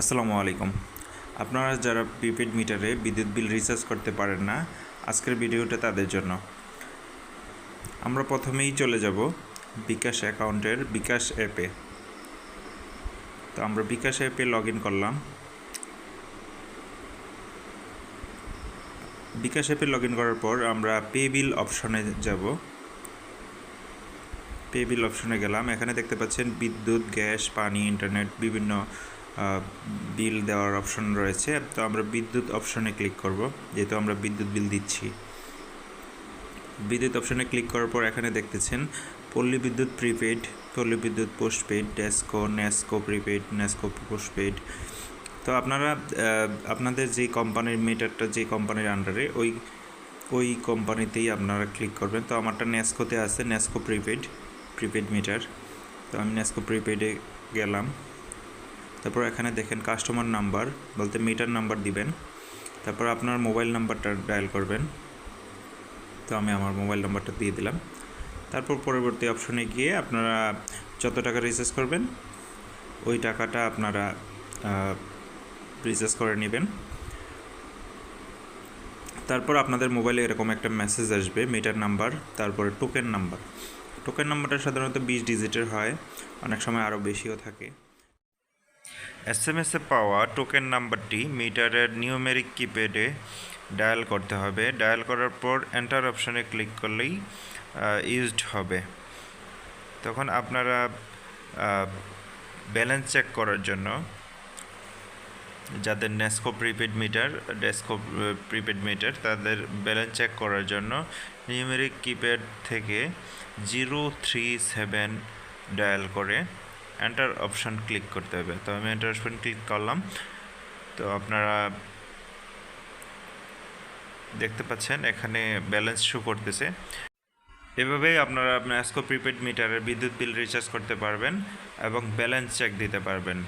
আসসালামু আলাইকুম। আপনারা যারা প্রিপেড মিটারে বিদ্যুৎ বিল রিচার্জ করতে পারেন না, আজকের ভিডিওটা তাদের জন্য। আমরা প্রথমেই চলে যাব বিকাশ অ্যাকাউন্টের বিকাশ অ্যাপে। তো আমরা বিকাশ অ্যাপে লগ করলাম। বিকাশ অ্যাপে লগ করার পর আমরা পে বিল অপশনে যাব। পে বিল অপশনে গেলাম। এখানে দেখতে পাচ্ছেন বিদ্যুৎ, গ্যাস, পানি, ইন্টারনেট, বিভিন্ন বিল দেওয়ার অপশন রয়েছে। তো আমরা বিদ্যুৎ অপশনে ক্লিক করব। যেহেতু আমরা বিদ্যুৎ বিল দিচ্ছি। বিদ্যুৎ অপশনে ক্লিক করার পর এখানে দেখতেছেন, পল্লী বিদ্যুৎ প্রিপেড পল্লী বিদ্যুৎ postpaid DESCO NESCO prepaid NESCO postpaid তো আপনারা আপনাদের যে কোম্পানির মিটারটা যে কোম্পানির আন্ডারে ওই ওই কোম্পানিতেই আপনারা ক্লিক করবেন। তো আমারটা নেস্কোতে আছে নেস্কো প্রিপেড প্রিপেড মিটার তো আমি নেস্কো প্রিপেডে গেলাম। তারপর এখানে দেখেন কাস্টমার নাম্বার বলতে মিটার নাম্বার দিবেন। তারপর আপনার মোবাইল নাম্বারটা ডায়াল করবেন। তো আমি আমার মোবাইল নাম্বারটা দিয়ে দিলাম। তারপর পরবর্তী অপশনে গিয়ে আপনারা যত টাকা রিচার্জ করবেন, ওই টাকাটা আপনারা রিচার্জ করে নেবেন। তারপর আপনাদের মোবাইলে এরকম একটা মেসেজ আসবে মিটার নাম্বার তারপরে টোকেন নাম্বার টোকেন নাম্বারটা সাধারণত বিশ ডিজিটের হয়, অনেক সময় আরও বেশিও থাকে। এস এম এসে পাওয়া টোকেন নাম্বারটি মিটারের নিউমেরিক কিপ্যাডে ডায়াল করতে হবে। ডায়াল করার পর এন্টার অপশনে ক্লিক করলেই ইউজড হবে। তখন আপনারা ব্যালেন্স চেক করার জন্য যাদের NESCO prepaid meter DESCO prepaid meter তাদের ব্যালেন্স চেক করার জন্য নিউমেরিক কিপ্যাড থেকে জিরো থ্রি সেভেন ডায়াল করে এন্টার অপশন ক্লিক করতে হবে। তো আমি এন্টার অপশান ক্লিক করলাম। তো আপনারা দেখতে পাচ্ছেন, এখানে ব্যালেন্স শো করতেছে। এভাবেই আপনারা আপনার প্রিপেড মিটারের বিদ্যুৎ বিল রিচার্জ করতে পারবেন এবং ব্যালেন্স চেক দিতে পারবেন।